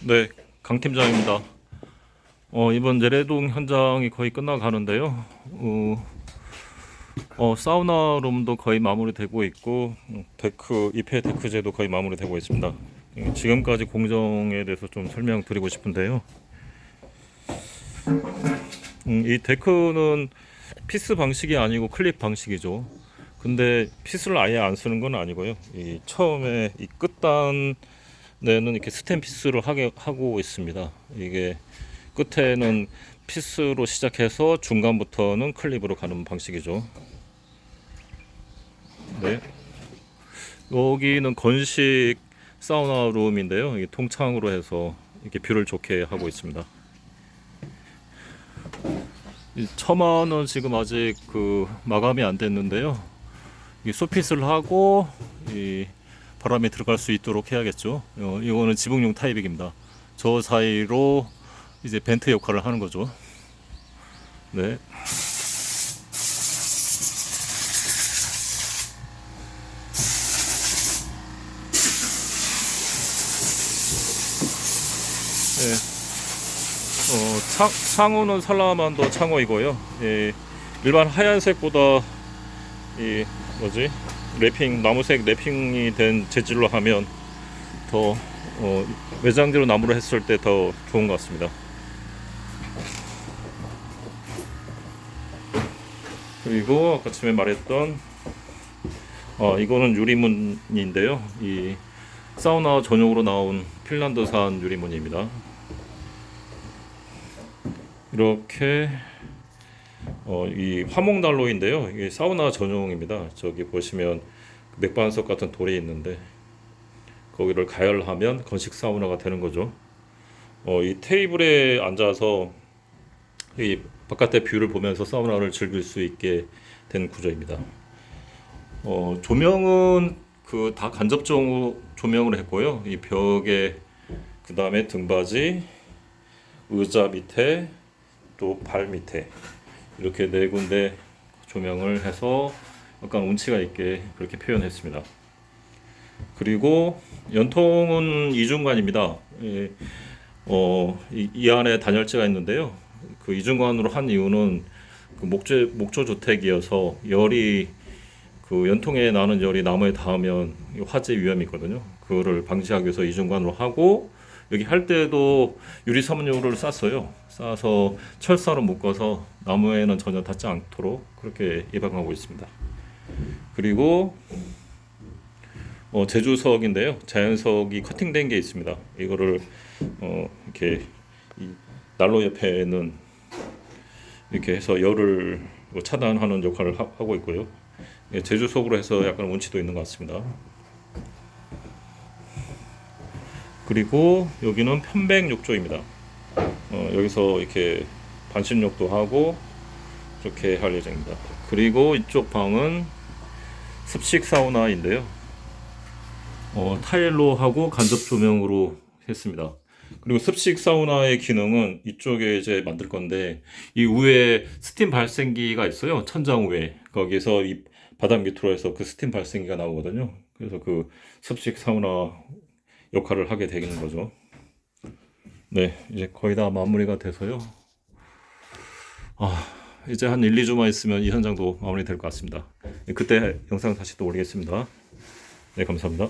네, 강 팀장입니다. 어, 이번 예래동 현장이 거의 끝나가는데요. 어, 어, 사우나 룸도 거의 마무리되고 있고 음, 데크 입회 데크제도 거의 마무리되고 있습니다. 음, 지금까지 공정에 대해서 좀 설명드리고 싶은데요. 음, 이 데크는 피스 방식이 아니고 클립 방식이죠. 근데 피스를 아예 안 쓰는 건 아니고요. 이 처음에 이 끝단 내는 이렇게 스텐 피스를 하게 하고 있습니다. 이게 끝에는 피스로 시작해서 중간부터는 클립으로 가는 방식이죠. 네. 여기는 건식 사우나 룸인데요. 이게 통창으로 해서 이렇게 뷰를 좋게 하고 있습니다. 이 처마는 지금 아직 그 마감이 안 됐는데요. 이 소피스를 하고 이 바람이 들어갈 수 있도록 해야겠죠. 어, 이거는 지붕용 타입입니다. 저 사이로 이제 벤트 역할을 하는 거죠. 네. 네. 어, 창, 창호는 살라만더 창호이고요. 예, 일반 하얀색보다 이 뭐지 랩핑 나무색 랩핑이 된 재질로 하면 더 어, 외장재로 나무로 했을 때 더 좋은 것 같습니다. 그리고 아까 처음에 말했던 어, 이거는 유리문인데요. 이 사우나 전용으로 나온 핀란드산 유리문입니다. 이렇게 어, 이 화목 난로인데요. 이게 사우나 전용입니다. 저기 보시면 맥반석 같은 돌이 있는데 거기를 가열하면 건식 사우나가 되는 거죠. 어, 이 테이블에 앉아서 이 바깥의 뷰를 보면서 사우나를 즐길 수 있게 된 구조입니다. 어, 조명은 그 다 간접종 조명을 했고요. 이 벽에 그 다음에 등받이, 의자 밑에 또 발 밑에 이렇게 네 군데 조명을 해서 약간 운치가 있게 그렇게 표현했습니다. 그리고 연통은 이중관입니다. 예, 어, 이, 이 안에 단열재가 있는데요. 그 이중관으로 한 이유는 그 목조 목조 주택이어서 열이 그 연통에 나는 열이 나무에 닿으면 화재 위험이 있거든요. 그거를 방지하기 위해서 이중관으로 하고 여기 할 때도 유리 섬유를 쌌어요. 싸서 철사로 묶어서 나무에는 전혀 닿지 않도록 그렇게 예방하고 있습니다. 그리고 어, 제주석인데요. 자연석이 커팅된 게 있습니다. 이거를 어, 이렇게 이 난로 옆에는 이렇게 해서 열을 차단하는 역할을 하, 고 있고요. 예, 제주석으로 해서 약간 운치도 있는 것 같습니다. 그리고 여기는 편백 욕조입니다. 어, 여기서 이렇게 반신욕도 하고 이렇게 할 예정입니다. 그리고 이쪽 방은 습식 사우나인데요. 어, 타일로 하고 간접 조명으로 했습니다. 그리고 습식 사우나의 기능은 이쪽에 이제 만들 건데 이 위에 스팀 발생기가 있어요. 천장 위에 거기서 이 바닥 밑으로 해서 그 스팀 발생기가 나오거든요. 그래서 그 습식 사우나 역할을 하게 되는 거죠. 네, 이제 거의 다 마무리가 돼서요. 아, 이제 한 1, 2주만 있으면 이 현장도 마무리 될 것 같습니다. 그때 영상 다시 또 올리겠습니다. 네, 감사합니다.